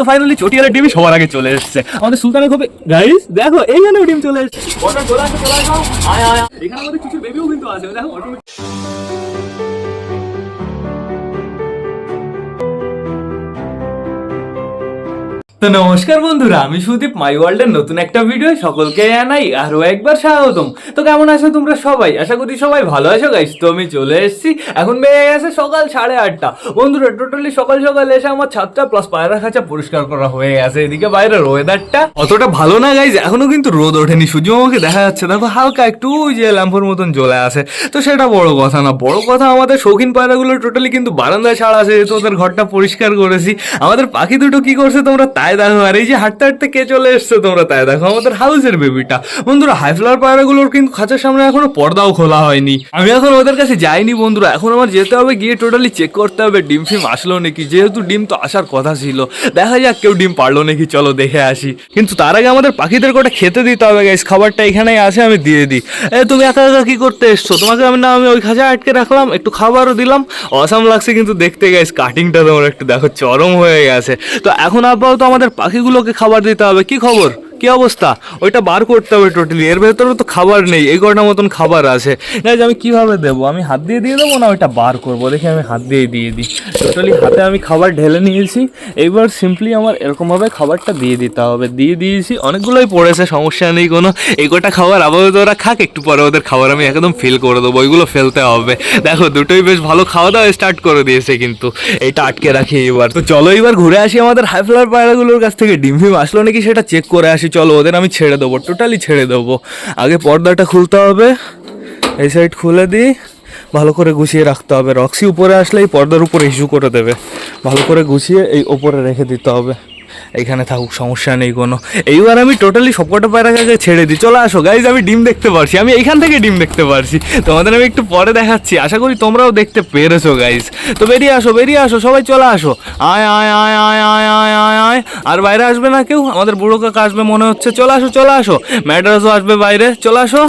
তো ফাইনালি চটিয়ালের ডিমই সবার আগে চলে এসেছে। আমাদের সুলতানের খোপে গাইস দেখো এইখানেও ডিম চলে এসেছে। এখানে আমাদের কিছু বেবিও কিন্তু আছে দেখো তো নমস্কার বন্ধুরা, আমি সুদীপ মাই ওয়ার্ল্ডের নতুন একটা ভিডিও সকলকে জানাই আরও একবার স্বাগতম। তো কেমন আছো তোমরা সবাই? আশা করি সবাই ভালো আছো গাইস তো আমি চলে এসেছি। এখন বেড়ে গেছে সকাল সাড়ে আটটা। বন্ধুরা টোটালি সকাল সকাল এসে আমার ছাদটা প্লাস পায়রা খাঁচা পরিষ্কার করা হয়ে গেছে। এদিকে বাইরের ওয়েদারটা অতটা ভালো না গাইজ এখনও কিন্তু রোদ ওঠেনি। সূর্য আমাকে দেখা যাচ্ছে, দেখো, হালকা একটু ওই যে ল্যাম্পোর মতন জ্বলে আসে তো সেটা বড় কথা না। বড় কথা, আমাদের শৌখিন পায়রাগুলো টোটালি কিন্তু বারান্দায় ছাড়া আছে। যেহেতু ওদের ঘরটা পরিষ্কার করেছি। আমাদের পাখি দুটো কি করছে তোমরা তাই দেখো, আর এই যে হাঁটতে হাঁটতে কে চলে এসছে তোমরা তাই দেখো, আমাদের হাউসের বেবিটা। বন্ধুরা হাই ফ্লাওয়ার পায়রাগুলোর কিন্তু খাঁচার সামনে এখনও পর্দাও খোলা হয়নি। আমি এখন ওদের কাছে যাইনি বন্ধুরা, এখন আমার যেতে হবে, গিয়ে টোটালি চেক করতে হবে, ডিম ফিম আসলো নাকি? যেহেতু ডিম তো আসার কথা ছিল, দেখা যাক কেউ ডিম পারল নাকি, চলো দেখে আসি। কিন্তু তার আগে আমাদের পাখিদের কটা খেতে দিতে হবে গাইস খাবারটা এখানেই আছে, আমি দিয়ে দিই। এ, তুমি একা একা কি করতে এসছো? তোমাকে আমি না, আমি ওই খাঁচা আটকে রাখলাম, একটু খাবারও দিলাম। অসাম লাগছে কিন্তু দেখতে গাইস কাটিংটা তোমার একটু দেখো, চরম হয়ে গেছে। তো এখন আপাতত আমাদের পাখিগুলোকে খাবার দিতে হবে। কি খবর? কি অবস্থা? ওইটা বার করতে হবে টোটালি এর ভেতরে তো খাবার নেই, এই কটার মতন খাবার আছে। গাইজ আমি কীভাবে দেবো? আমি হাত দিয়ে দিয়ে দেবো না ওইটা বার করব? দেখি আমি হাত দিয়ে দিয়ে দিই। টোটালি হাতে আমি খাবার ঢেলে নিয়েছি। এইবার সিম্পলি আমার এরকমভাবে খাবারটা দিয়ে দিতে হবে। দিয়ে দিয়েছি, অনেকগুলোই পড়েছে, সমস্যা নেই কোনো। এই কটা খাবার আপাতত ওরা খাক, একটু পরে ওদের খাবার আমি একদম ফিল করে দেবো, ওইগুলো ফেলতে হবে। দেখো, দুটোই বেশ ভালো খাওয়া দাওয়া স্টার্ট করে দিয়েছে কিন্তু। এইটা আটকে রাখি এবার তো চলো এবার ঘুরে আসি আমাদের হাই পায়রাগুলোর কাছ থেকে। ডিম ফিম আসলো নাকি সেটা চেক করে আসি। চলো, ওদের আমি ছেড়ে দেবো টোটালি ছেড়ে দেবো। আগে পর্দাটা খুলতে হবে, এই সাইড খুলে দিই, ভালো করে গুছিয়ে রাখতে হবে। রক্সি উপরে আসলে এই পর্দার উপরে ইস্যু করে দেবে। ভালো করে গুছিয়ে এই ওপরে রেখে দিতে হবে। এইখানে থাকুক, সমস্যা নেই কোনো। এইবার আমি টোটালি সবকটা পায়রাকে ছেড়ে দিই। চলে আসো গাইজ আমি ডিম দেখতে পারছি। আমি এইখান থেকে ডিম দেখতে পারছি। তোমাদের আমি একটু পরে দেখাচ্ছি। আশা করি তোমরাও দেখতে পেরেছ গাইজ তো বেরিয়ে আসো বেরিয়ে আসো, সবাই চলে আসো। আয় আয় আয় আয় আয় আয় আয় আয়। আর বাইরে আসবে না কেউ? আমাদের বুড়ো কাকা আসবে মনে হচ্ছে। চলে আসো চলে আসো। ম্যাডাসও আসবে বাইরে। চলে আসো।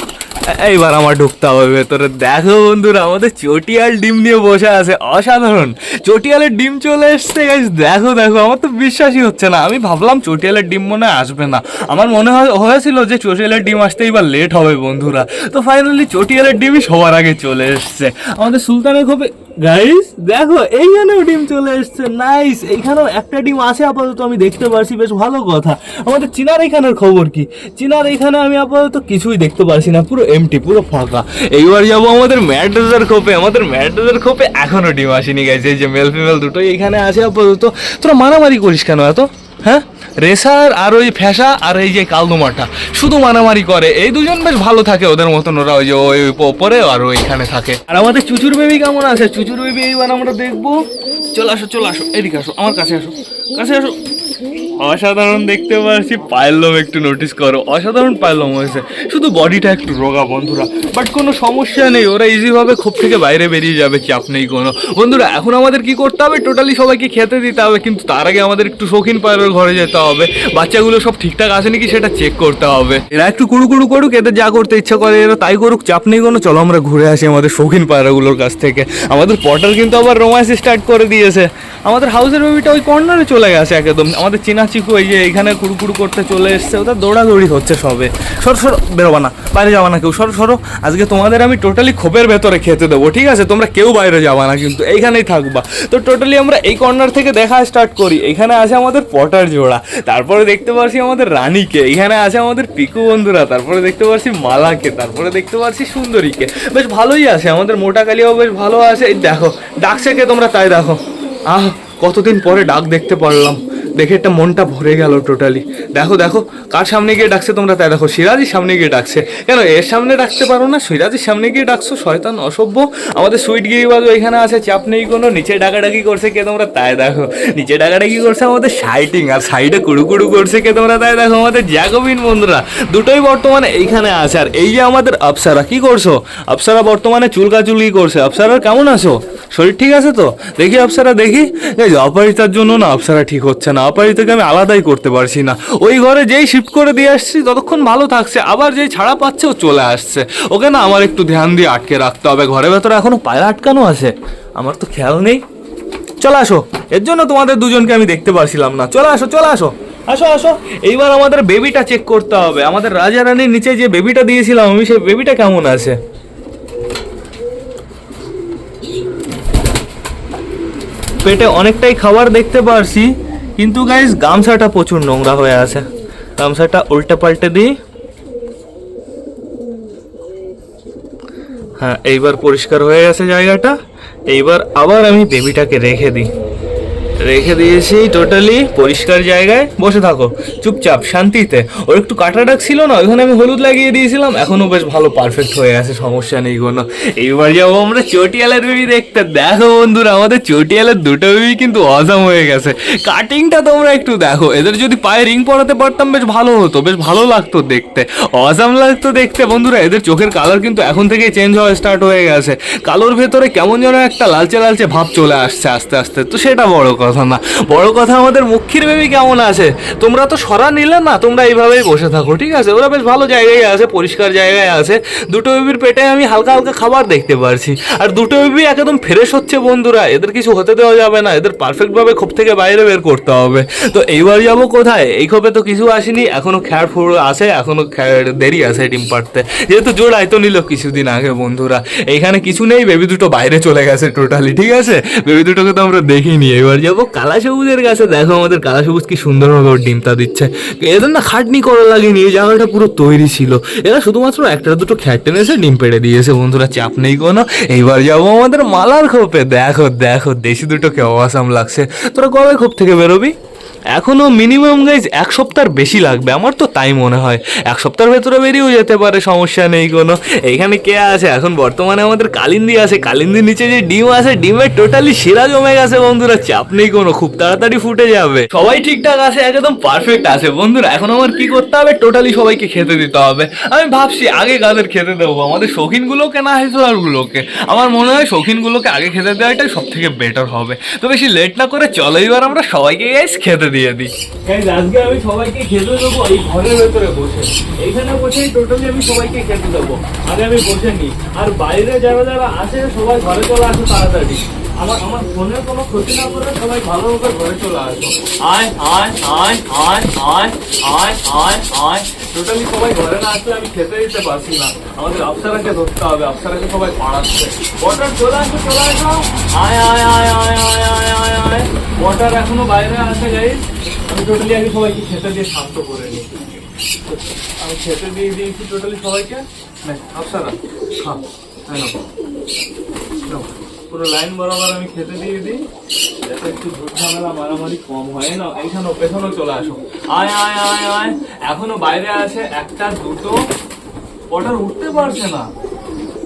এইবার আমার ঢুকতে হবে ভেতরে। দেখো বন্ধুরা, আমাদের চটিয়াল ডিম নিয়ে বসে আছে। অসাধারণ। চটিয়ালের ডিম চলে এসছে গাইজ দেখো দেখো, আমার তো বিশ্বাসই হচ্ছে না। আমি ভাবলাম চটিয়ালের ডিম মনে আসবে না। আমার মনে হয়, হয়েছিল যে চটিয়ালের ডিম আসতে এবার লেট হবে বন্ধুরা। তো ফাইনালি চটিয়ালের ডিমই সবার আগে চলে এসছে। আমাদের সুলতানের খোপে গাইস দেখো, এইখানেও ডিম চলে এসছে। নাইস এইখানেও একটা ডিম আছে, আপাতত আমি দেখতে পারছি। বেশ ভালো কথা। আমাদের চিনার এইখানের খবর কি? চিনার এইখানে আমি আপাতত কিছুই দেখতে পারছি না। পুরো এমটি পুরো ফাঁকা। এইবার যাব আমাদের ম্যাড্রেসের খোপে আমাদের ম্যাড্রেসের খোপে এখনও ডিম আসেনি গাইস এই যে মেল ফিমেল দুটোই এইখানে আছে আপাতত। তোরা মারামারি করিস কেন এত? হ্যাঁ? রেসার আর ওই ফ্যাসা আর এই যে কালদুমাটা শুধু মারামারি করে। এই দুজন বেশ ভালো থাকে ওদের মতন ওরা ওই যে ওই ওপরে আর ওইখানে থাকে। আর আমাদের চুচুর বেবি কেমন আছে? চুচুর বেবি এইবার আমরা দেখব। চলে আসো চলে আসো। এদিকে আসো, আমার কাছে আসো। কাছে আসো। অসাধারণ দেখতে পাচ্ছি। পায়ের লোম একটু নোটিস করো। অসাধারণ পায়ের লোম হয়েছে। শুধু বডিটা একটু রোগা বন্ধুরা। বাট কোনো সমস্যা নেই, ওরা ইজিভাবে খুব থেকে বাইরে বেরিয়ে যাবে, চাপ নেই কোনো। বন্ধুরা, এখন আমাদের কি করতে হবে? টোটালি সবাইকে খেতে দিতে হবে, কিন্তু তার আগে আমাদের একটু শৌখিন পায়রের ঘরে যেতে হবে। বাচ্চাগুলো সব ঠিকঠাক আছে নাকি সেটা চেক করতে হবে। এরা একটু কুড়ু কুড়ু করুক, এদের যা করতে ইচ্ছা করে, এরা তাই করুক, চাপ নেই কোনো। চলো আমরা ঘুরে আসি আমাদের শৌখিন পায়রাগুলোর কাছ থেকে। আমাদের পটাল কিন্তু আবার রোমান্স স্টার্ট করে দিয়েছে। আমাদের হাউসের বেবিটা ওই কর্নারে চলে গেছে একদম। আমাদের চিনা চিকু এই যে এখানে কুড়ু কুড়ু করতে চলে এসছে, ওটা দৌড়াদৌড়ি হচ্ছে সবে। সর, সরো, বেরোবা না, বাইরে যাবা না কেউ, সরো সরো, আজকে তোমাদের আমি টোটালি খোপের ভেতরে খেতে দেবো, ঠিক আছে? তোমরা কেউ বাইরে যাবা না কিন্তু, এইখানেই থাকবা। তো টোটালি আমরা এই কর্নার থেকে দেখা স্টার্ট করি, এখানে আছে আমাদের পটার জোড়া, তারপরে দেখতে পাচ্ছি আমাদের রানীকে, এখানে আছে আমাদের পিকু বন্ধুরা, তারপরে দেখতে পাচ্ছি মালাকে, তারপরে দেখতে পাচ্ছি সুন্দরীকে। বেশ ভালোই আছে, আমাদের মোটা কালিয়াও বেশ ভালো আছে, এই দেখো, ডাকছে কে তোমরা তাই দেখো? আহ, কতদিন পরে ডাক দেখতে পারলাম। দেখে একটা মনটা ভরে গেল টোটালি দেখো দেখো, কার সামনে গিয়ে ডাকছে তোমরা? তাই দেখো, সিরাজির সামনে গিয়ে ডাকছে। কেন, এর সামনে ডাকতে পারো না? সিরাজির সামনে গিয়ে ডাকছো? শয়তান অসভ্য। আমাদের সুইট গিরিবাজও এখানে আছে, চাপ নেই কোনো। নিচে ডাকাডাকি করছে কে তোমরা? তাই দেখো, নিচে ডাকাডাকি করছে আমাদের সাইটিং, আর সাইডে কুড়ু কুড়ু করছে কে তোমরা? তাই দেখো, আমাদের জ্যাকোবিন বন্ধুরা। দুটোই বর্তমানে এইখানে আছে, আর এই যে আমাদের আপ্সারা কি করছ? আপ্সারা বর্তমানে চুলকাচুলকি করছে। আপ্সারার কেমন আছো? শরীর ঠিক আছে তো? দেখি আপ্সারা দেখি। এই জন্য না আপ্সারা ঠিক হচ্ছে না। অপারিতাকে আমি আলাদাই করতে পারছি না। ওই ঘরে যেই শিফট করে দিয়ে আসছি, ততক্ষণ ভালো থাকছে। আবার যেই ছাড়া পাচ্ছে, ও চলে আসছে। ওকে না আমার একটু ধ্যান দিয়ে আটকে রাখতে হবে। ঘরের ভেতরে এখনও পায়ে আটকানো আছে। আমার তো খেয়াল নেই। চলে আসো। এর জন্য তোমাদের দুজনকে আমি দেখতে পারছিলাম না। চলে আসো চলে আসো। আসো আসো। এইবার আমাদের বেবিটা চেক করতে হবে। আমাদের রাজা রানীর নিচে যে বেবিটা দিয়েছিলাম আমি, সেই বেবিটা কেমন আছে? পেটে অনেকটাই খাবার দেখতে পারছি। কিন্তু গাইজ গামছাটা প্রচুর নোংরা হয়ে আছে। গামছাটা উল্টে পাল্টে দিই। হ্যাঁ এইবার পরিষ্কার হয়ে গেছে জায়গাটা। এইবার আবার আমি বেবিটাকে রেখে দিই। রেখে দিয়েছি টোটালি পরিষ্কার জায়গায়। বসে থাকো, চুপচাপ, শান্তিতে। ওর একটু কাটা ডাক ছিল না, ওইখানে আমি হলুদ লাগিয়ে দিয়েছিলাম। এখনও বেশ ভালো পারফেক্ট হয়ে আছে, সমস্যা নেই কোনো। এইবার যাব আমরা চটিয়ালের বেবি দেখতে। দেখো বন্ধুরা, আমাদের চটিয়ালের দুটো বেবি কিন্তু অজাম হয়ে গেছে। কাটিংটা তোমরা একটু দেখো। এদের যদি পায়ে রিং পরাতে পারতাম, বেশ ভালো হতো, বেশ ভালো লাগতো দেখতে। অজাম লাগতো দেখতে। বন্ধুরা, এদের চোখের কালার কিন্তু এখন থেকেই চেঞ্জ হওয়া স্টার্ট হয়ে গেছে। কালোর ভেতরে কেমন যেন একটা লালচে লালচে ভাব চলে আসছে আস্তে আস্তে। তো সেটা বড় কথা না। বড় কথা, আমাদের মুখির বেবি কেমন আছে? তোমরা তো সরা নিলে না, তোমরা এইভাবেই বসে থাকো, ঠিক আছে? ওরা বেশ ভালো জায়গায় আছে, পরিষ্কার জায়গায় আছে। দুটো বেবির পেটে আমি হালকা হালকা খাবার দেখতে পারছি। আর দুটো বেবি একদম ফ্রেশ হচ্ছে বন্ধুরা, এদের কিছু হতে দেওয়া যাবে না, এদের পারফেক্টভাবে খোপ থেকে বাইরে বের করতে হবে। তো এইবার যাব কোথায়? এই খোপে তো কিছু আসেনি, এখনও খ্যার ফুড় আছে, এখনও খ্যার দেরি আছে ডিম পাড়তে। যেহেতু জোড়াই তো নিল কিছুদিন আগে বন্ধুরা। এইখানে কিছু নেই, বেবি দুটো বাইরে চলে গেছে টোটালি ঠিক আছে? বেবি দুটোকে তো আমরা দেখিনি। এবার যাব কালা সবুজের কাছে দেখো আমাদের কালা সবুজ কি সুন্দরভাবে ওর ডিমটা দিচ্ছে। এদের না খাটনি করা লাগেনি, এই জায়গাটা পুরো তৈরি ছিল। এরা শুধুমাত্র একটা দুটো খ্যাট টেনেছে ডিম পেড়ে দিয়েছে। বন্ধুরা, চাপ নেই কোনো। এইবার যাব আমাদের মালার খোপে। দেখো দেখো, দেশি দুটোকে অসাম লাগছে। তোরা কবে খোপ থেকে বেরোবি? এখনও মিনিমাম গাইজ এক সপ্তাহ বেশি লাগবে, আমার তো তাই মনে হয়। এক সপ্তাহের ভেতরে বেরিয়েও যেতে পারে, সমস্যা নেই কোনো। এখানে কে আছে? এখন বর্তমানে আমাদের কালিন্দি আছে। কালিন্দির নিচে যে ডিম আছে, ডিমের টোটালি শিরা জমে গেছে বন্ধুরা, চাপ নেই কোনো, খুব তাড়াতাড়ি ফুটে যাবে। সবাই ঠিকঠাক আছে? একদম পারফেক্ট আছে। বন্ধুরা, এখন আমার কি করতে হবে? টোটালি সবাইকে খেতে দিতে হবে। আমি ভাবছি আগে কাদের খেতে দেবো? আমাদের শৌখিনগুলোকে না হেসলারগুলোকে আমার মনে হয় শৌখিনগুলোকে আগে খেতে দেওয়াটাই সব থেকে বেটার হবে। তো বেশি লেট না করে চলো, এবার আমরা সবাইকে গাইস খেতে দিয়ে দিই। আজকে আমি সবাইকে খেতে দেবো এই ঘরের ভেতরে বসে। এইখানে বসেই টোটালি আমি সবাইকে খেতে দেবো। আগে আমি বসে নিই। আর বাইরে যারা যারা আছে সবাই ঘরে চলে আসে তাড়াতাড়ি। আমার আমার ফোনের কোনো ক্ষতি না করে সবাই ভালোভাবে ঘরে চলে আসো আয় আয় আয় আয় আয় আয় আয় আয় টোটালি সবাই ঘরে না আসলে আমি খেতে দিতে পারছি না আমাদের আফসারাকে ধরতে হবে আফসারাকে সবাই পাড়াচ্ছে ওয়াটার চলে আসো চলে আসো আয় আয় আয় আয় আয় আয় আয় আয় ওয়াটার এখনও বাইরে আছে গাইস আমি টোটালি আগে সবাইকে খেতে দিয়ে শান্ত করে নিই আমি খেতে দিয়ে দিয়েছি টোটালি সবাইকে আফসারা হ্যাঁ। নাও, পুরো লাইন বরাবর আমি খেতে দিয়ে দিই, যাতে একটু ঝুট ঝামেলা মারামারি কম হয়। না এইখানে পেছনেও চলে আসো। আয় আয় আয় আয়। এখনও বাইরে আছে একটা, দুটো। অর্ডার উঠতে পারছে না।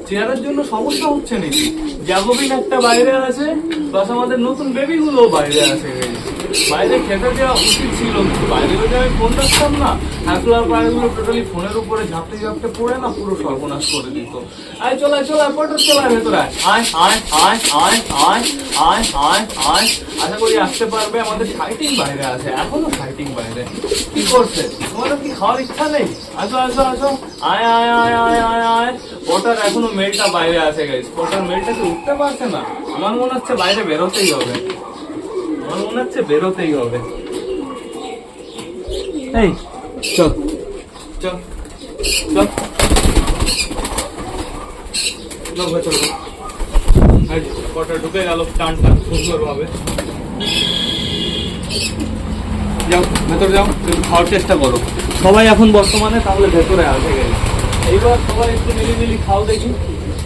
চেয়ারের জন্য সমস্যা হচ্ছে নাকি? জ্যাকোবিন একটা বাইরে আছে, প্লাস আমাদের নতুন বেবিগুলোও বাইরে আছে। বাইরে খেতে দেওয়া উচিত ছিল বাইরে যদি আমি ফোন রাখতাম না হ্যাকলার পায়গুলো টোটালি ফোনের উপরে ঝাপটে ঝাপটে পড়ে না পুরো সর্বনাশ করে দিত আয় চলে চলে পটর চলে ভেতরে আয় আয় আয় আয় আয় আয় আয় আয় আশা করি আসতে পারবে আমাদের ফাইটিং বাইরে আছে এখনও ফাইটিং বাইরে কি করছে তোমাদের কি খাওয়ার ইচ্ছা নেই আসো আসো আসো আয় আয় আয় আয় আয় আয় ওটার এখনও মেলটা বাইরে আছে গাইস ওটার মেলটা কি উঠতে পারছে না আমার মনে হচ্ছে বাইরে বেরোতেই হবে আমার মনে হচ্ছে বেরোতেই হবে। এই চল। চল চল। চল ভেতরে। কটা ঢুকে গেল টান টান সুন্দর ভাবে যাও ভেতরে যাও খাওয়ার চেষ্টা করো। সবাই এখন বর্তমানে তাহলে ভেতরে আসে গেলে এইবার সবাই একটু মিলিমিলি খাও দেখি।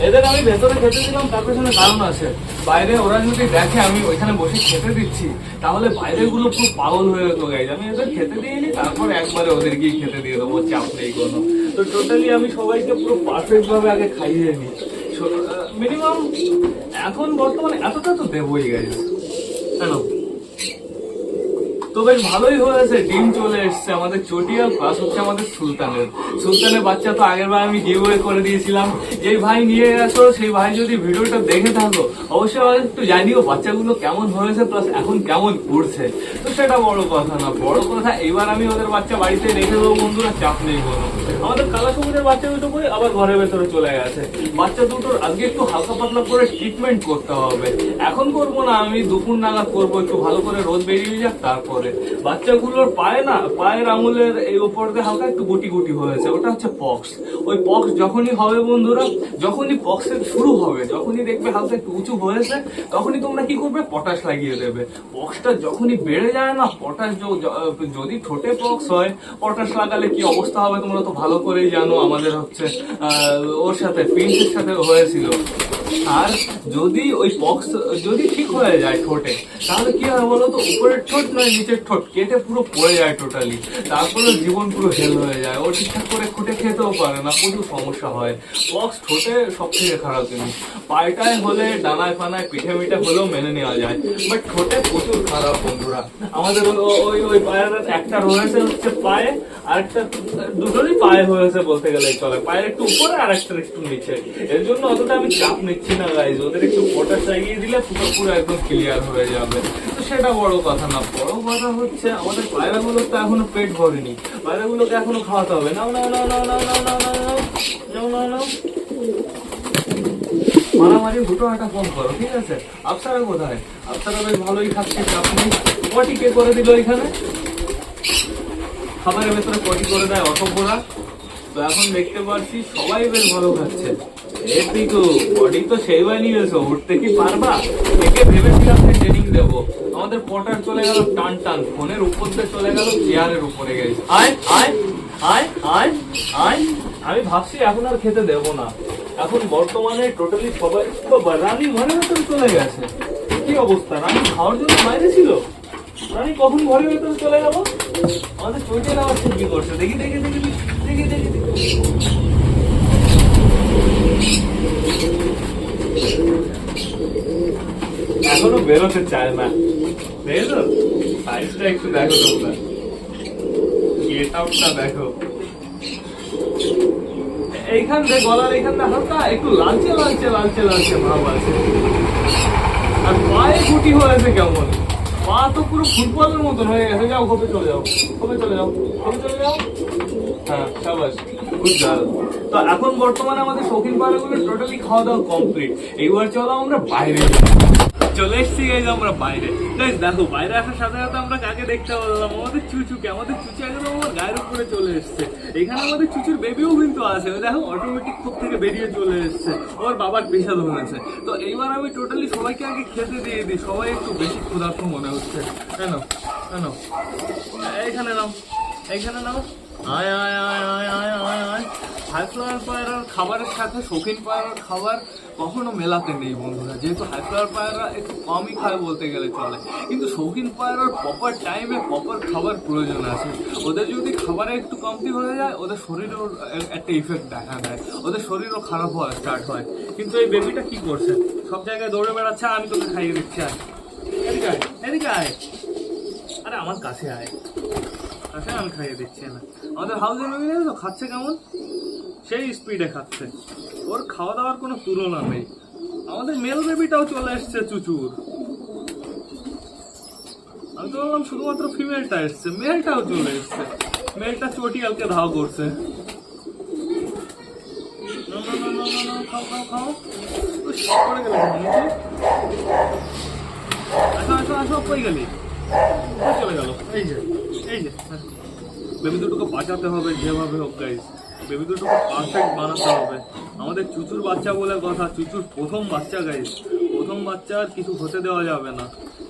এদের আমি ভেতরে খেতে দিলাম, তার পেছনে কারণ আছে। বাইরে ওরা যদি দেখে আমি ওইখানে বসে খেতে দিচ্ছি, তাহলে বাইরেরগুলো পুরো পাগল হয়ে যেত গাইজ আমি এদের খেতে দিইনি, তারপর একবারে ওদেরকেই খেতে দিয়ে দেবো চাপ নেই কোনো। তো টোটালি আমি সবাইকে পুরো পারফেক্ট ভাবে আগে খাইয়ে নিই মিনিমাম এখন বর্তমানে এতটা তো দেবই গাইজ কেন? বেশ ভালোই হয়েছে ডিম চলে এসছে। আমাদের চটিয়া প্লাস হচ্ছে আমাদের সুলতানের। সুলতানের বাচ্চা তো আগের বার আমি গিভওয়ে করে দিয়েছিলাম। যেই ভাই নিয়ে আসো, সেই ভাই যদি ভিডিওটা দেখে থাকো, অবশ্যই আমাকে একটু জানিও বাচ্চাগুলো কেমন হয়েছে প্লাস এখন কেমন ঘুরছে তো সেটা বড় কথা না, বড় কথা, এবার আমি ওদের বাচ্চা বাড়িতে রেখে দেবো বন্ধুরা, চাপ নেই কোনো। আমাদের কালা সবুজের বাচ্চা দুটো করে আবার ঘরের ভেতরে চলে গেছে। বাচ্চা দুটোর আজকে একটু হালকা পাতলা করে ট্রিটমেন্ট করতে হবে। এখন করব না, আমি দুপুর নাগাদ করব, একটু ভালো করে রোদ বেরিয়ে যাক, তারপরে। বাচ্চাগুলোর পায়ে না, পায়ের আঙুলের এই উপর দিয়ে হালকা একটু গুটি গুটি হয়েছে, ওটা হচ্ছে পক্স ওই পক্স যখনই হবে বন্ধুরা, যখনই পক্সের শুরু হবে, যখনই দেখবে হালকা একটু উঁচু হয়েছে, তখনই তোমরা কি করবে? পটাশ লাগিয়ে দেবে। পক্সটা যখনই বেড়ে যায় না পটাশ যদি ঠোঁটে পক্স হয় পটাশ লাগালে কি অবস্থা হবে তোমরা তো ভালো করেই জানো আমাদের হচ্ছে ওর সাথে প্রিন্সের সাথে হয়েছিল। আর যদি ওই পক্স যদি ঠিক হয়ে যায় ঠোঁটে, তাহলে কি হয় বলো তো, উপরের ঠোঁট নয়, নিচের ঠোঁট, কেটে পুরো পড়ে যায় টোটালি তারপরে জীবন পুরো হেল হয়ে যায়। ও ঠিকঠাক করে খুঁটে খেতেও পারে না, প্রচুর সমস্যা হয়। পক্স ঠোঁটে সব থেকে খারাপ জিনিস। পায়টায় হলে, ডানায় ফানায় পিঠে মিঠে হলেও মেনে নেওয়া যায়। বাট ঠোঁটে প্রচুর খারাপ বন্ধুরা। আমাদের ওই ওই পায়ের একটা রয়েছে হচ্ছে পায়ে আরেকটা দুটোরই পায়ে হয়েছে বলতে গেলে চলে পায়ের একটু উপরে আর একটা একটু নিচে এর জন্য অতটা আমি চাপ নিচ্ছি না গাইজ ওদের একটু পটাশ লাগিয়ে দিলে পুরো পুরো একদম ক্লিয়ার হয়ে যাবে তো সেটা বড় কথা না বড় কথা হচ্ছে আমাদের পায়রাগুলোর তো এখনও পেট ভরেনি পায়রাগুলোকে এখনও খাওয়াতে হবে নাও নাও নাও নাও নাও নাও নাও নাও নাও নাও মারামারি দুটো একটা কম করো ঠিক আছে আফসারা কোথায় আফসারা বেশ ভালোই খাচ্ছে চাপ নেই পটি কে করে দিল এখানে খাবারের ভেতরে পটি করে দেয় অসভ্যরা? তো এখন দেখতে পাচ্ছি সবাই বেশ ভালো খাচ্ছে। এ পিকু বডি তো সেই বানিয়েছো উঠতে কি পারবা? একে ভেবেছিলাম যে ট্রেনিং দেবো। আমাদের পটার চলে গেল টান টান ফোনের উপর দিয়ে চলে গেল চেয়ারের উপরে গেছে। আয় আয় আয় আয় আয়। আমি ভাবছি এখন আর খেতে দেবো না। এখন বর্তমানে টোটালি সবাই বাবা, রানী ঘরের ভেতরে চলে গেছে। কি অবস্থা? রানী খাওয়ার জন্য বাইরে ছিল? রানী কখন ঘরের ভেতরে চলে গেল? এখনও বেরোতে চায় না। সাইজটা একটু দেখো তোমরা। গেট আউটটা দেখো। এইখান দিয়ে গলার এইখান দিয়ে হালকা, একটু লালচে লালচে লালচে লালচে ভাব আছে। আর পায়ে গুটি হয়েছে কেমন? পা তো পুরো ফুটবলের মতন হয়ে গেছে। যাও কবে চলে যাও কবে চলে যাও কবে চলে যাও। হ্যাঁ সাবাস গুড গার্ল তো এখন বর্তমানে আমাদের শৌখিন পাড়াগুলো টোটালি খাওয়া দাওয়া কমপ্লিট এইবার চলো আমরা বাইরে। চলে এসেছি গাইজ আমরা বাইরে। গাইজ দেখো, বাইরে আসার সাথে সাথে আমরা কাকে দেখতে পেলাম আমাদের চুচুকে, আমাদের চুচু একদম আমার গায়ের উপরে চলে এসছে। এখানে আমাদের চুচুর বেবিও কিন্তু আছে। দেখো অটোমেটিক খুব থেকে বেরিয়ে চলে এসছে। ওর বাবার পেশা ধরেছে তো এইবার আমি টোটালি সবাইকে আগে খেতে দিয়ে দিই। সবাই একটু বেশি ক্ষুধার্ত মনে হচ্ছে। কেন কেন এইখানে নাও এইখানে নাও। আয় আয় আয় আয় আয় আয় আয়। হাই ফ্লাওয়ার পায়রার খাবারের সাথে শৌখিন পায়রার খাবার কখনো মেলাতে নেই বন্ধুরা। যেহেতু হাই ফ্লাওয়ার পায়রা একটু কমই খায় বলতে গেলে চলে। কিন্তু শৌখিন পায়রার প্রপার টাইমে প্রপার খাবার প্রয়োজন আছে। ওদের যদি খাবারে একটু কমতি হয়ে যায়, ওদের শরীরেও একটা ইফেক্ট দেখা দেয়। ওদের শরীরও খারাপ হওয়া স্টার্ট হয়। কিন্তু এই বেবিটা কি করছে? সব জায়গায় দৌড়ে বেড়াচ্ছে, আমি তোকে খাইয়ে দিচ্ছি, আয়। এদিকে এদিকে আয়। আরে আমার কাছে আয়। আচ্ছা আমি খাইয়ে দিচ্ছি না আমাদের বেবি দেখো তো খাচ্ছে কেমন? সেই স্পিডে খাচ্ছে। ওর খাওয়া দাওয়ার কোনো তুলনা নেই। আমাদের মেল বেবিটাও চলে এসছে চুচুর। আমি তো বললাম শুধুমাত্র ফিমেলটা এসছে। মেলটাও চলে এসছে। মেলটা চটিয়ালকে ধাও করছে। আসো চলে এই যে যে হ্যাঁ। বেবি দুটোকে বাঁচাতে হবে, যেভাবে হোক গাইস বেবি দুটোকে পারফেক্ট বানাতে হবে। আমাদের চুচুর বাচ্চা বলে কথা চুচুর প্রথম বাচ্চা গাইস প্রথম বাচ্চা আর কিছু হতে দেওয়া যাবে না।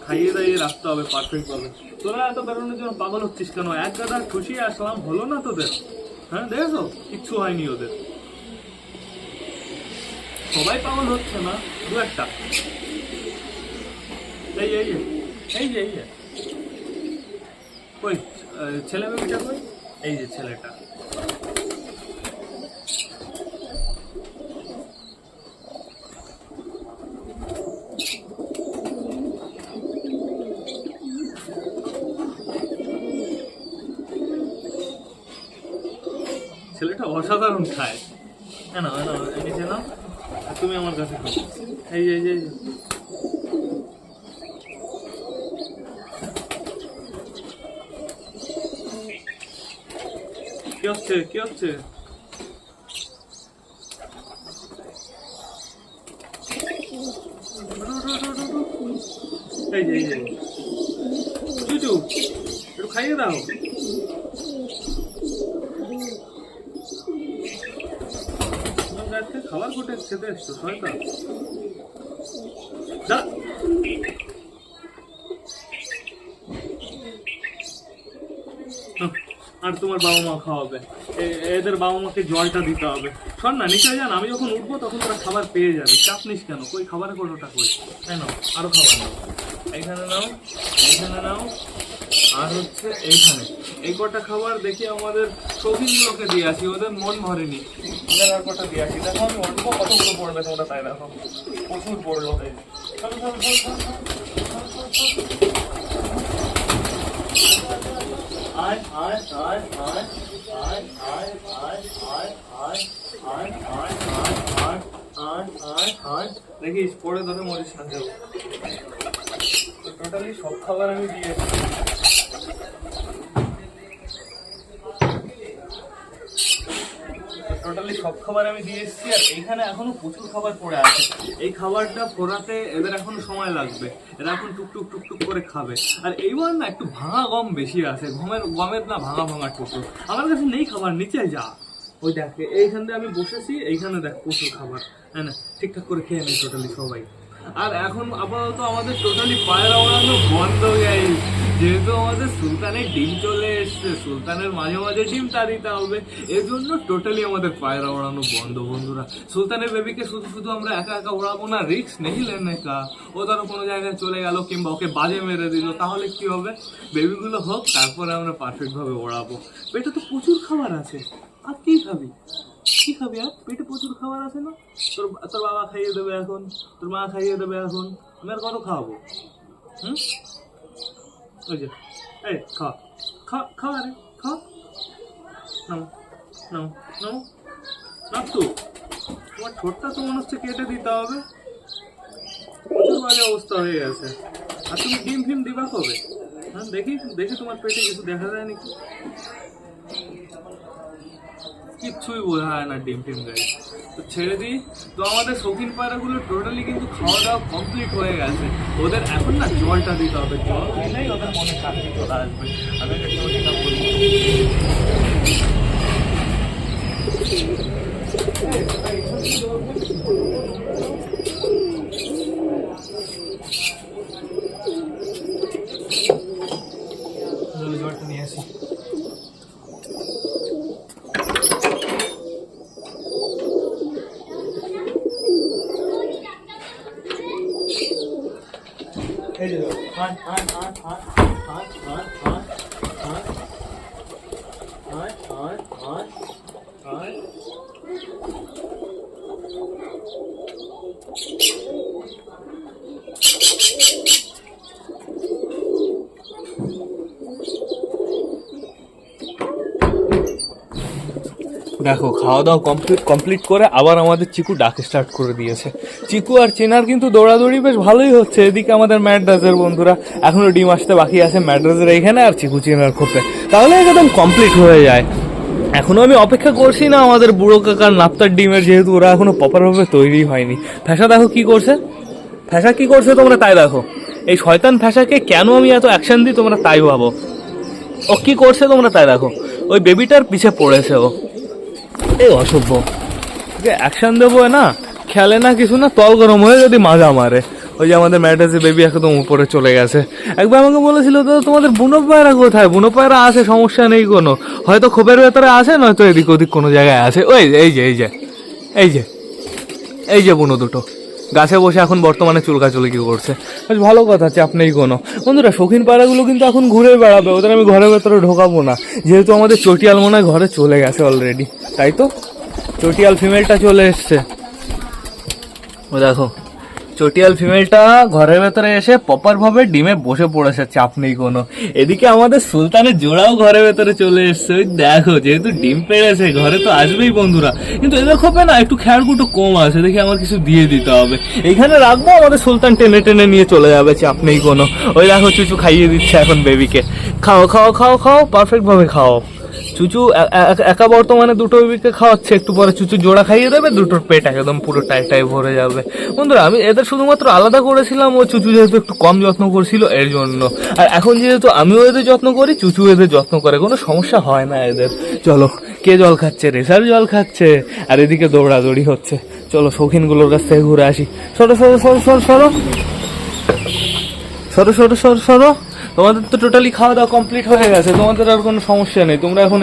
খাইয়ে দাইয়ে রাখতে হবে পারফেক্ট ভাবে। তোরা এত বেরোনোর জন্য পাগল হচ্ছিস কেন? এক গাদা খুশি আসলাম হলো না তোদের? হ্যাঁ দেখেছ? কিচ্ছু হয়নি ওদের। সবাই পাগল হচ্ছে না? দু একটা। এই এই এই। যে এই যে। আহ, ছেলে বেবিটা কই? এই যে ছেলেটা ছেলেটা অসাধারণ খায়। হ্যাঁ না না নিচে নাও। তুমি আমার কাছে খাও। এই এই এই। কি হচ্ছে? কি হচ্ছে? এই যে এই যে। একটু খাইয়ে দাও তোমার কাছ থেকে এসছো শয়তান যা আর তোমার বাবা মা খাওয়াবে। এদের বাবা মাকে জলটা দিতে হবে। শোন না নিচে যান আমি যখন উঠবো তখন তোরা খাবার পেয়ে যাবি। চাপ নিস কেন? কই খাবারের কোটোটা কই? তাই নাও আরও খাবার নাও। এইখানে নাও এইখানে নাও। আর হচ্ছে এইখানে। এই কটা খাবার দেখি আমাদের সবিনগুলোকে দিয়ে আসি ওদের মন ভরেনি কটা কতগুলো পড়বে তাই প্রচুর পড়ল। আয় আয় আয় আয় আয় আয় আয় আয় আয় আয় আয় আয় দেখিস পরে ধরে মরিস না টোটালি সব খাবার আমি দিয়েছি টোটালি সব খাবার আমি দিয়ে এসেছি আর এইখানে এখনও প্রচুর খাবার পড়ে আছে। এই খাবারটা ফোরাতে এদের এখনও সময় লাগবে। এরা এখন টুকটুক টুকটুক করে খাবে। আর এইবার না একটু ভাঙা গম বেশি আছে। গমের গমের না ভাঙা ভাঙা টুকরো আমার কাছে নেই খাবার নিচে যা। ওই দেখ, এইখান দিয়ে আমি বসেছি, এইখানে দেখ প্রচুর খাবার। হ্যাঁ না, ঠিকঠাক করে খেয়ে নেই টোটালি সবাই। আর এখন আপাতত আমাদের টোটালি পায়রা ওড়ানো বন্ধ হয়ে যেহেতু আমাদের সুলতানের ডিম চলে এসছে, সুলতানের মাঝে মাঝে ডিম তা দিতে হবে। এর জন্য টোটালি আমাদের পায়রা ওড়ানো বন্ধ, বন্ধুরা। সুলতানের বেবিকে শুধু শুধু আমরা একা একা ওড়াবো না রিক্স নেই একা ও ধরো কোনো জায়গায় চলে গেল কিংবা ওকে বাজে মেরে দিল, তাহলে কি হবে? বেবিগুলো হোক, তারপরে আমরা পারফেক্টভাবে ওড়াবো। পেটে তো প্রচুর খাবার আছে। আর কি খাবি? কি খাবি আর? পেটে প্রচুর খাবার আছে না? তোর তোর বাবা খাইয়ে দেবে এখন, তোর মা খাইয়ে দেবে এখন, আমি আর কত খাওয়াবো? হুম? ওই যে, এই, খা। খা খা আরে, খা। নাও নাও নাও। না তো তোমার ঠোঁটটা তো মনে হচ্ছে কেটে দিতে হবে। প্রচুর বাজে অবস্থা হয়ে গেছে। আর তুমি ডিম ফিম দিবা কবে? হ্যাঁ দেখি দেখি তোমার পেটে কিছু দেখা যায় নাকি? কিচ্ছুই বোঝা হয় না ডিম টিম গাড়ি তো ছেড়ে দিই। তো আমাদের শৌখিন পায়রাগুলো টোটালি কিন্তু খাওয়া দাওয়া কমপ্লিট হয়ে গেছে। ওদের এখন না জলটা দিতে হবে, জল দিলেই ওদের মনে শান্তি চলে আসবে। আমি একটা বলি। দেখো খাওয়া দাওয়া কমপ্লিট কমপ্লিট করে আবার আমাদের চিকু ডাক স্টার্ট করে দিয়েছে। চিকু আর চেনার কিন্তু দৌড়াদৌড়ি বেশ ভালোই হচ্ছে। এদিকে আমাদের ম্যাড্রাসের বন্ধুরা, এখনও ডিম আসতে বাকি আছে ম্যাড্রাসের এখানে আর চিকু চেনার খোপে তাহলে একদম কমপ্লিট হয়ে যায়। এখনও আমি অপেক্ষা করছি না আমাদের বুড়ো কাকার নাপ্তার ডিমের, যেহেতু ওরা এখনও প্রপারভাবে তৈরি হয়নি। ফ্যাসা দেখো কি করছে? ফ্যাসা কি করছে তোমরা তাই দেখো। এই শয়তান ফ্যাসাকে কেন আমি এত অ্যাকশন দিই তোমরা তাই ভাবো। ও কি করছে তোমরা তাই দেখো। ওই বেবিটার পিছে পড়েছে ও। এই অসভ্য। ওকে অ্যাকশন দেবো না, খেলে না কিছু না, তল গরম হয়ে যদি মাজা মারে। ওই যে আমাদের ম্যাটাসে বেবি একদম উপরে চলে গেছে। একবার আমাকে বলেছিল, তো তোমাদের বুনো পায়রা কোথায়? বুনো পায়রা আছে, সমস্যা নেই কোনো। হয়তো ক্ষোভের ভেতরে আছে, নয়তো এদিক ওদিক কোনো জায়গায় আছে। ওই এই যে এই যে এই যে এই যে বুনো দুটো। গাছে বসে এখন বর্তমানে চুলকাচুলকি করছে। বেশ ভালো কথা, চাপ নেই কোনো। বন্ধুরা, শৌখিন পাড়াগুলো কিন্তু এখন ঘুরে বেড়াবে, ওদের আমি ঘরের ভেতরে ঢোকাবো না। যেহেতু আমাদের চটিয়াল মনে হয় ঘরে চলে গেছে অলরেডি তাই তো? চটিয়াল ফিমেলটা চলে এসছে। ও দেখো চটিয়াল ফিমেলটা ঘরের ভেতরে এসে প্রপার ভাবে ডিমে বসে পড়েছে, চাপ নেই কোনো। এদিকে আমাদের সুলতানের জোড়াও ঘরের ভেতরে চলে এসছে। ওই দেখো, যেহেতু ডিম পেড়েছে, ঘরে তো আসবেই বন্ধুরা। কিন্তু এদের খোপে না একটু খেয়ারকুটো কম আছে, দেখি আমার কিছু দিয়ে দিতে হবে। এইখানে রাখব, আমাদের সুলতান টেনে টেনে নিয়ে চলে যাবে, চাপ নেই কোনো। ওই দেখো, চুচু খাইয়ে দিচ্ছে এখন বেবিকে খাও খাও খাও খাও পারফেক্টভাবে খাও। চুচু একা বর্তমানে দুটো বেবিকে খাওয়াচ্ছে, একটু পরে চুচু জোড়া খাইয়ে দেবে, দুটোর পেট একদম পুরো টাইটাই ভরে যাবে। বন্ধুরা, আমি এদের শুধুমাত্র আলাদা করেছিলাম, ও চুচু যেহেতু একটু কম যত্ন করছিল, এর জন্য। আর এখন যেহেতু আমিও এদের যত্ন করি, চুচু এদের যত্ন করে, কোনো সমস্যা হয় না এদের। চলো, কে জল খাচ্ছে রেসার জল খাচ্ছে। আর এদিকে দৌড়াদৌড়ি হচ্ছে। চলো, শৌখিনগুলোর কাছ থেকে ঘুরে আসি। সরো সরো সরো সরো। সরো সরো সরো সরো। তোমাদের তো টোটালি খাওয়া দাওয়া কমপ্লিট হয়ে গেছে, তোমাদের আর কোনো সমস্যা নেই। তোমরা এখন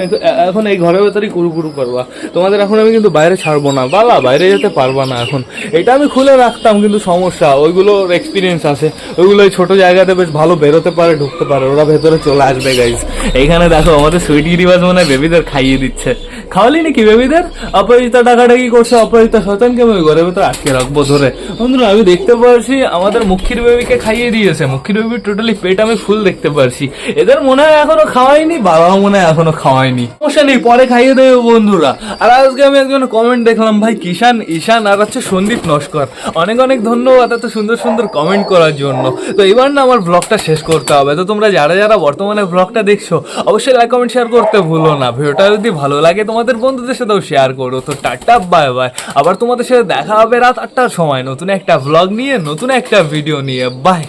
এখন এই ঘরের ভেতরেই কুরু কুরু করবা। তোমাদের এখন আমি কিন্তু বাইরে ছাড়বো না। বালা বাইরে যেতে পারবা না এখন। এটা আমি খুলে রাখতাম, কিন্তু সমস্যা, ওইগুলোর এক্সপিরিয়েন্স আছে। ওইগুলো ওই ছোট জায়গাতে বেশ ভালো বেরোতে পারে, ঢুকতে পারে। ওরা ভেতরে চলে আসবে গাইজ এইখানে দেখো, আমাদের সুইট গিরিবাজ মনে হয় বেবিদের খাইয়ে দিচ্ছে। খাওয়ালি নাকি বেবিদের অপরাজিতা ডাকাডাকি করছে অপরাজিতা শতানকে আমি ঘরের ভেতরে আটকে রাখব ধরে। বন্ধুরা, আমি দেখতে পাচ্ছি, আমাদের মুখির বেবিকে খাইয়ে দিয়েছে। মুখির বেবি টোটালি পেট আমি ফুল দেখতে পারছি। এদের মনে হয় এখনও খাওয়াইনি বাবাও মনে হয় এখনও খাওয়াইনি সমস্যা নেই, পরে খাইয়ে দেবে বন্ধুরা। আর আজকে আমি একজন কমেন্ট দেখলাম, ভাই কিষান ঈশান আর হচ্ছে সন্দীপ নস্কর। অনেক অনেক ধন্যবাদ এত সুন্দর সুন্দর কমেন্ট করার জন্য। তো এবার না আমার ব্লগটা শেষ করতে হবে। তো তোমরা যারা যারা বর্তমানে ব্লগটা দেখছ, অবশ্যই লাইক কমেন্ট শেয়ার করতে ভুলো না। ভিডিওটা যদি ভালো লাগে, তোমাদের বন্ধুদের সাথেও শেয়ার করো। তো টাটা বাই বাই আবার তোমাদের সাথে দেখা হবে রাত আটটার সময় নতুন একটা ব্লগ নিয়ে, নতুন একটা ভিডিও নিয়ে। বাই